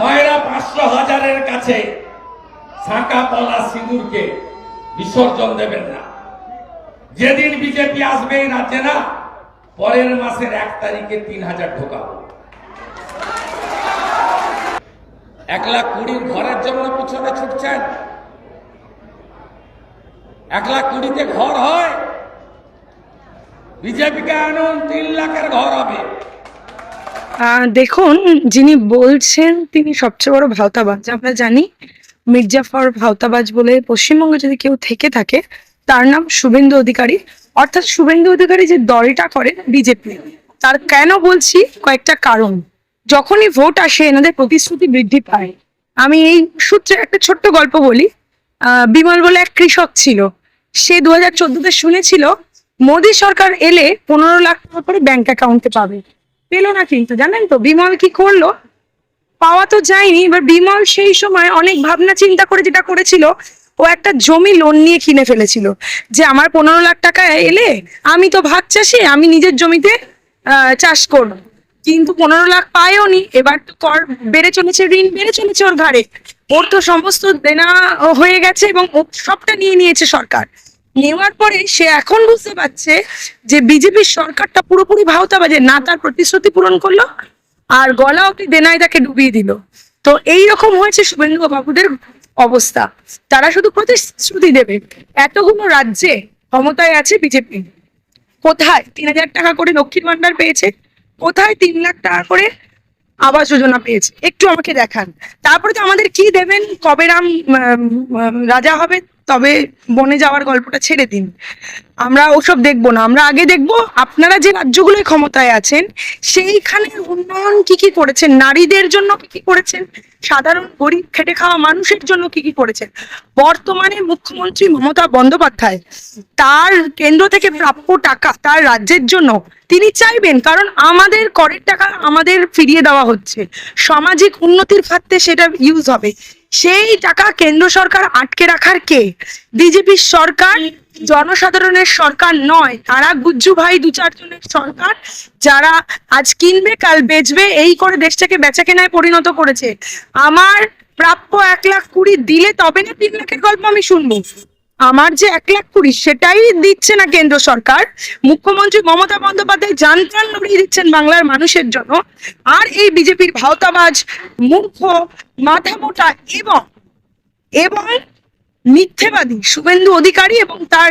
মায়েরা পাঁচশো হাজারের কাছে শাঁকা পলা সিঁদুরকে বিসর্জন দেবেন না। যেদিন বিজেপি আসবে এই রাজ্যে না, পরের মাসের এক তারিখে তিন হাজার ঢোকাবো। এক লাখ কুড়ির ঘরের জন্য পিছনে ছুটছেন। এক লাখ কুড়িতে ঘর হয়। বিজেপিকে আনুন তিন লাখের ঘর হবে। দেখুন, যিনি বলছেন তিনি সবচেয়ে বড় ভাওতাবাজ। আমরা জানি মির্জাফর ভাওতাবাজ বলে পশ্চিমবঙ্গে যদি কেউ থেকে থাকে, তার নাম শুভেন্দু অধিকারী। অর্থাৎ শুভেন্দু অধিকারী যে দলটা করেন বিজেপি, তার কেন বলছি কয়েকটা কারণ। যখনই ভোট আসে, এনাদের প্রতিশ্রুতি বৃদ্ধি পায়। আমি এই সূত্রে একটা ছোট্ট গল্প বলি। বিমল বলে এক কৃষক ছিল। সে দু হাজার চোদ্দতে শুনেছিল, মোদী সরকার এলে পনেরো লাখ টাকা করে ব্যাংক অ্যাকাউন্টে পাবে। পেল না কিন্তু, জানেন তো? বিমল কি করল? পাওয়া তো যায়নি, এবার বিমল সেই সময় অনেক ভাবনা চিন্তা করে যেটা করেছিল, ও একটা জমি লোন নিয়ে কিনে ফেলেছিল। যে আমার পনেরো লাখ টাকা এলে আমি তো ভাগ চাষি, আমি নিজের জমিতে চাষ করব। কিন্তু পনেরো লাখ পায়ও নি, এবার তো কর বেড়ে চলেছে, ঋণ বেড়ে চলেছে ওর ঘাড়ে। ওর তো সমস্ত দেনা হয়ে গেছে এবং সবটা নিয়ে নিয়েছে সরকার। নেওয়ার পরে সে এখন বুঝতে পারছে যে বিজেপির সরকারটা পুরোপুরি ভাওতাবাজে, না তার প্রতিশ্রুতি পূরণ করল আর গলা অব্দি দেনায় তাকে ডুবিয়ে দিল। তো এই রকম হয়েছে শুভেন্দু বাবুদের অবস্থা। তারা শুধু প্রতিশ্রুতি দেবে। এতগুলো রাজ্যে ক্ষমতায় আছে বিজেপি। কোথায় তিন হাজার টাকা করে লক্ষ্মীর ভান্ডার পেয়েছে? কোথায় তিন লাখ টাকা করে আবাস যোজনা পেয়েছে? একটু আমাকে দেখান। তারপরে তো আমাদের কি দেবেন? কবে রাম রাজা হবে তবে বনে যাওয়ার গল্পটা ছেড়ে দিন। আমরা ওসব দেখব না। আমরা আগে দেখব আপনারা যে রাজ্যগুলোই ক্ষমতায় আছেন সেইখানে উন্নয়ন কি কি করেছেন? নারীদের জন্য কি কি করেছেন? সাধারণ গরিব খেটে খাওয়া মানুষের জন্য কি কি করেছেন? বর্তমানে মুখ্যমন্ত্রী মমতা বন্দ্যোপাধ্যায় তার কেন্দ্র থেকে প্রাপ্য টাকা তার রাজ্যের জন্য তিনি চাইবেন, কারণ আমাদের করের টাকা আমাদের ফিরিয়ে দেওয়া হচ্ছে। সামাজিক উন্নতির খাতে সেটা ইউজ হবে। সেই টাকা কেন্দ্র সরকার আটকে রাখার কে? বিজেপির সরকার জনসাধারণের সরকার নয়, তারা গুজ্জু ভাই দু চারজনের সরকার, যারা আজ কিনবে, কাল বেচবে, এই করে দেশটাকে বেচা কেনায় পরিণত করেছে। আমার প্রাপ্য এক লাখ কুড়ি দিলে তবে না তিন লাখের গল্প আমি শুনব। আমার যে এক লাখ কুড়ি সেটাই দিচ্ছে না কেন্দ্র সরকার। মুখ্যমন্ত্রী মমতা বন্দ্যোপাধ্যায় যান প্রাণ লড়িয়ে দিচ্ছেন বাংলার মানুষের জন্য। আর এই বিজেপির ভাওতাবাজ, মূর্খ মাথা মোটা এবং এবং মিথ্যেবাদী, শুভেন্দু অধিকারী এবং তার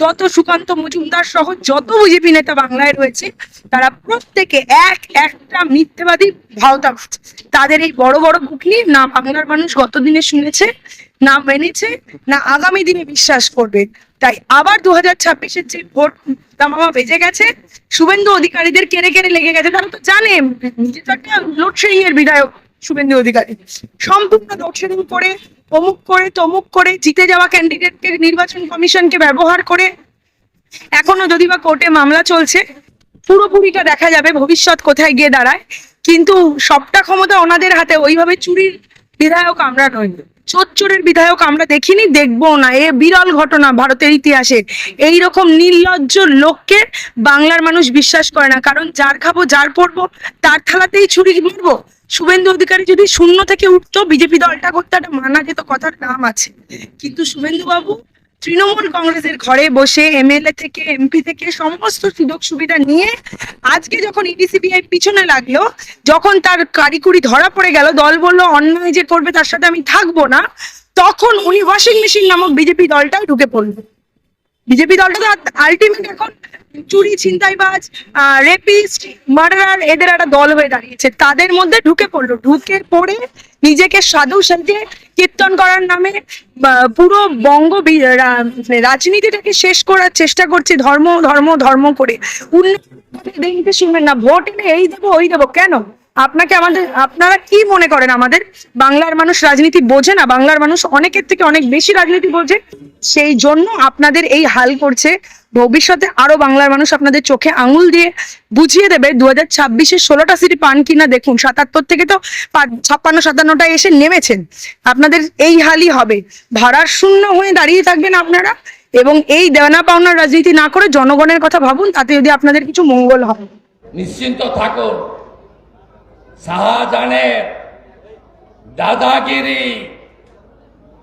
যত সুকান্ত মজুমদার সহ যত বিজেপি নেতা বাংলায় রয়েছে, তারা প্রত্যেকে এক একটা মিথ্যেবাদী ভাওতাবাজ তাদের এই বড় বড় বুকনি না বাংলার মানুষ গতদিনে শুনেছে, না মেনেছে, না আগামী দিনে বিশ্বাস করবে। তাই আবার দু হাজার ছাব্বিশের যে ভোট দামামা বেজে গেছে, শুভেন্দু অধিকারীদের কেড়ে কেড়ে লেগে গেছে। তারা তো জানে, নিজে তো একটা লোডশেডিং এর বিধায়ক শুভেন্দু অধিকারী। সম্পূর্ণ লোডশেডিং করে অমুক করে, তমুক করে জিতে যাওয়া ক্যান্ডিডেটকে নির্বাচন কমিশনকে ব্যবহার করে এখনও যদি বা কোর্টে মামলা চলছে, পুরোপুরিটা দেখা যাবে, ভবিষ্যৎ কোথায় গিয়ে দাঁড়ায়। কিন্তু সবটা ক্ষমতা ওনাদের হাতে, ওইভাবে চুরির বিধায়ক আমরা নই। চোর বিধায়ক আমরা দেখিনি দেখব না। এ বিরল ঘটনা ভারতের ইতিহাসে। এই রকম নির্লজ্জ লোককে বাংলার মানুষ বিশ্বাস করে না। কারণ যার খাব, যার পড়ব তার থালাতেই ছুরি মারবো। শুভেন্দু অধিকারী যদি শূন্য থেকে উঠতো, বিজেপি দলটা করতে, একটা মানা যেত কথার নাম আছে। কিন্তু শুভেন্দু বাবু তৃণমূল কংগ্রেসের ঘরে বসে এমএলএ থেকে, এমপি থেকে সমস্ত সুযোগ সুবিধা নিয়ে আজকে যখন E ইডিসিবিআই পিছনে লাগল, যখন তার কারিকুরি ধরা পড়ে গেল, দল বলল, অন্যায় যে করবে তার সাথে আমি থাকব না, তখন উনি ওয়াশিং মেশিন নামক বিজেপি দলটাও ঢুকে পড়ল। বিজেপি দলটা তো আলটিমেট এখন চুরি, ছিনতাইবাজ রেপিস্ট মার্ডারার এদের একটা দল হয়ে দাঁড়িয়েছে। তাদের মধ্যে ঢুকে পড়ল। ঢুকে পড়ে নিজেকে সাধু সেজে কীর্তন করার নামে পুরো বঙ্গ মানে রাজনীতিটাকে শেষ করার চেষ্টা করছে ধর্ম ধর্ম ধর্ম করে। উন্নয়ন দেখতে শুনবেন না। ভোট এনে এই দেবো, ওই দেবো। কেন? আপনাকে আমাদের, আপনারা কি মনে করেন আমাদের? বাংলার মানুষ রাজনীতি বোঝে না, বাংলার মানুষ অনেকের থেকে অনেক বেশি রাজনীতি বোঝে। সেই জন্য আপনাদের এই হাল করছে। ভবিষ্যতে আরও বাংলার মানুষ আপনাদের চোখে আঙুল দিয়ে বুঝিয়ে দেবে দু হাজার ছাব্বিশের ষোলোটা সিটি পান কিনা দেখুন। সাতাত্তর থেকে তো ছাপ্পান্ন, সাতান্নটা এসে নেমেছেন। আপনাদের এই হালই হবে। ভাড়ার শূন্য হয়ে দাঁড়িয়ে থাকবেন আপনারা এবং এই দেওয়ানা পাওনার রাজনীতি না করে জনগণের কথা ভাবুন, তাতে যদি আপনাদের কিছু মঙ্গল হয়। নিশ্চিন্ত থাকুন। শাহজাহানের দাদাগিরি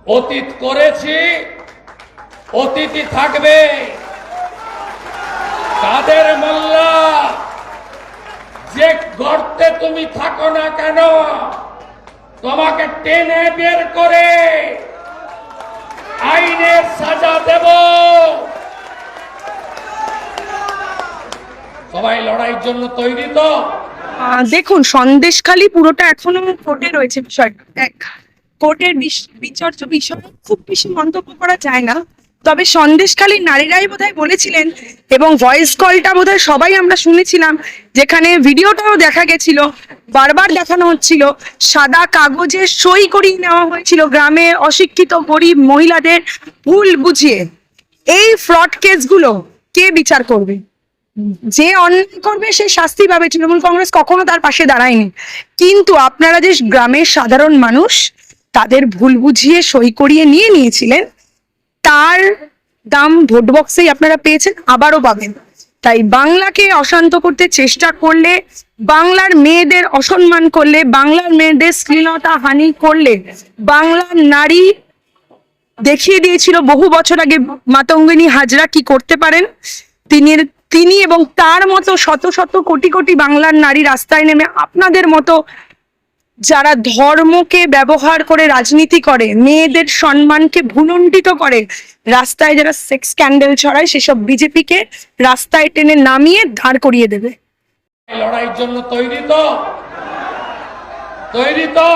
অতীত করেছি অতীতই থাকবে। কাদের মোল্লা, যে গর্তে তুমি থাকো না কেন, তোমাকে টেনে বের করে আইনের সাজা দেব। সবাই লড়াইয়ের জন্য তৈরি তো। দেখুন সন্দেশখালী পুরোটা এখনও কোর্টে রয়েছে বিষয়টা। এক। কোর্টের বিচার্য বিষয়ে খুব বেশি মন্তব্য করা যায় না। তবে সন্দেশখালী নারীরাই বোধহয় বলেছিলেন এবং ভয়েস কলটা বোধহয় সবাই আমরা শুনেছিলাম যেখানে ভিডিওটাও দেখা গেছিল বারবার দেখানো হচ্ছিল সাদা কাগজে সই করিয়ে নেওয়া হয়েছিল গ্রামে অশিক্ষিত গরিব মহিলাদের ভুল বুঝিয়ে। এই ফ্রড কেসগুলো কে বিচার করবে? যে অন্যায় করবে সে শাস্তি পাবে। তৃণমূল কংগ্রেস কখনো তার পাশে দাঁড়ায়নি। কিন্তু আপনারা যে গ্রামের সাধারণ মানুষ, তাদের ভুল বুঝিয়ে সই করিয়ে নিয়ে নিয়েছিলেন, তার দাম ভোট বক্সেই আপনারা পেয়েছেন, আবারও পাবেন। তাই বাংলাকে অশান্ত করতে চেষ্টা করলে, বাংলার মেয়েদের অসম্মান করলে, বাংলার মেয়েদের শ্লীলতা হানি করলে, বাংলার নারী দেখিয়ে দিয়েছিল বহু বছর আগে মাতঙ্গিনী হাজরা কি করতে পারেন? তিনি তিনি এবং তার মতো শত শত কোটি কোটি বাংলার নারী রাস্তায় নেমে আপনাদের মতো যারা ধর্মকে ব্যবহার করে রাজনীতি করে, মেয়েদের সম্মানকে ভুলণ্ডিত করে, রাস্তায় যারা সেক্স স্ক্যান্ডেল ছড়ায়, সেসব বিজেপিকে রাস্তায় টেনে নামিয়ে দাঁড় করিয়ে দেবে। লড়াইয়ের জন্য তৈরি তো। তৈরি তো।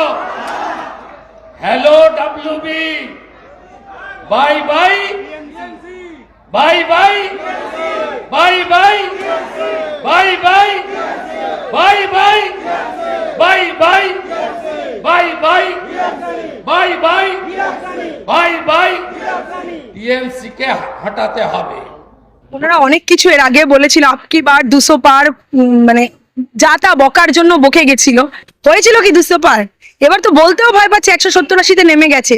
Hello WB bye bye bye bye bye bye bye bye bye bye bye bye bye bye bye bye bye bye TMC কে হটাতে হবে। ওনারা অনেক কিছু এর আগে বলেছিল আপকি বার দুশো পার মানে যা তা বকার জন্য বকে গেছিল। হয়েছিল কি দুশো পার? এবার তো বলতেও ভয় পাচ্ছে একশো সত্তর আশিতে নেমে গেছে।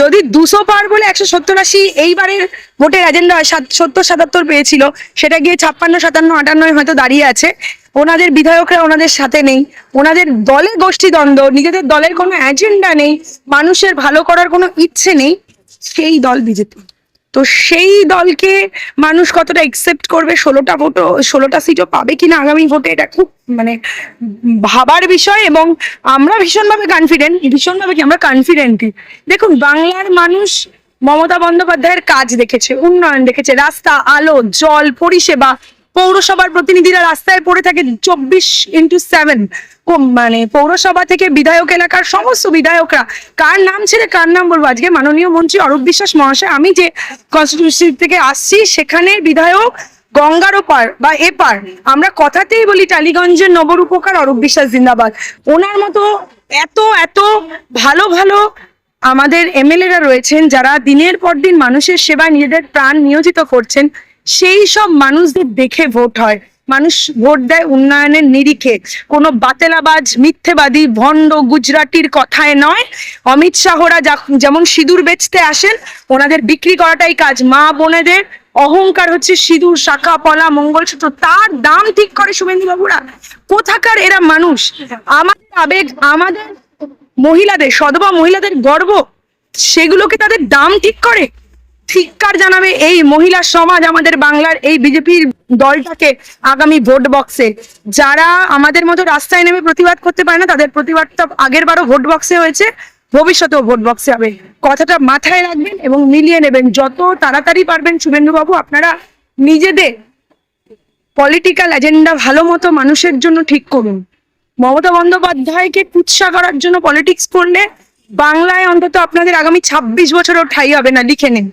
যদি দুশো পার বলে একশো সত্তর আশি এইবারের ভোটের এজেন্ডা সত্তর, সাতাত্তর পেয়েছিল, সেটা গিয়ে ছাপ্পান্ন, সাতান্ন আটান্নয় হয়তো দাঁড়িয়ে আছে। ওনাদের বিধায়করা ওনাদের সাথে নেই। ওনাদের দলে গোষ্ঠী দ্বন্দ্ব, নিজেদের দলের কোনো এজেন্ডা নেই, মানুষের ভালো করার কোনো ইচ্ছে নেই, সেই দল বিজেপি। তো সেই দলকে মানুষ কতটা একসেপ্ট করবে? ষোলোটা ভোটও ষোলোটা সিটও পাবে কিনা আগামী ভোটে এটা খুব মানে ভাবার বিষয় এবং আমরা ভীষণভাবে কনফিডেন্ট ভীষণভাবে কি আমরা কনফিডেন্টই দেখুন, বাংলার মানুষ মমতা বন্দ্যোপাধ্যায়ের কাজ দেখেছে, উন্নয়ন দেখেছে, রাস্তা, আলো, জল, পরিষেবা, পৌরসভার প্রতিনিধিরা রাস্তায় পড়ে থাকে চব্বিশ ইন্টু সেভেন মানে পৌরসভা থেকে বিধায়ক এলাকার সমস্ত বিধায়করা, কার নাম ছেড়ে কার নাম বলব? আজকে মাননীয় মন্ত্রী অরূপ বিশ্বাস মহাশয়, আমি যে কনস্টিটিউন্সি থেকে আসছি, সেখানে বিধায়ক গঙ্গার ওপার বা এপার, আমরা কথাতেই বলি টালিগঞ্জের নবরূপকার অরূপ বিশ্বাস জিন্দাবাদ। ওনার মতো এত এত ভালো ভালো আমাদের এমএলএরা রয়েছেন, যারা দিনের পর দিন মানুষের সেবা নিজেদের প্রাণ নিয়োজিত করছেন, সেই সব মানুষদের দেখে ভোট হয়। মানুষ ভোট দেয় উন্নয়নের নিরিখে। কোনো বাতেলাবাজ, মিথ্যেবাদী, ভণ্ড গুজরাটির কথায় নয়। অমিত শাহরা যেমন সিঁদুর বেচতে আসেন, ওনাদের বিক্রি করাটাই কাজ। মা বোনেদের অহংকার হচ্ছে সিঁদুর, শাখা, পলা, মঙ্গলসূত্র। তার দাম ঠিক করে শুভেন্দু বাবুরা কোথাকার এরা মানুষ? আমাদের আবেগ, আমাদের মহিলাদের সধবা মহিলাদের গর্ব, সেগুলোকে তাদের দাম ঠিক করে। ধিক্কার জানাবে এই মহিলা সমাজ আমাদের বাংলার, এই বিজেপির দলটাকে আগামী ভোট বক্সে যারা আমাদের মতো রাস্তায় নেমে প্রতিবাদ করতে পারে না, তাদের প্রতিবাদটা আগের বারও ভোট বক্সে হয়েছে, ভবিষ্যতেও ভোট বক্সে হবে। কথাটা মাথায় রাখবেন এবং মিলিয়ে নেবেন। যত তাড়াতাড়ি পারবেন শুভেন্দু বাবু আপনারা নিজেদের পলিটিক্যাল এজেন্ডা ভালো মতো মানুষের জন্য ঠিক করুন। মমতা বন্দ্যোপাধ্যায়কে কুৎসা করার জন্য পলিটিক্স করলে বাংলায় অন্তত আপনাদের আগামী ছাব্বিশ বছরও ঠাই হবে না, লিখে নিন।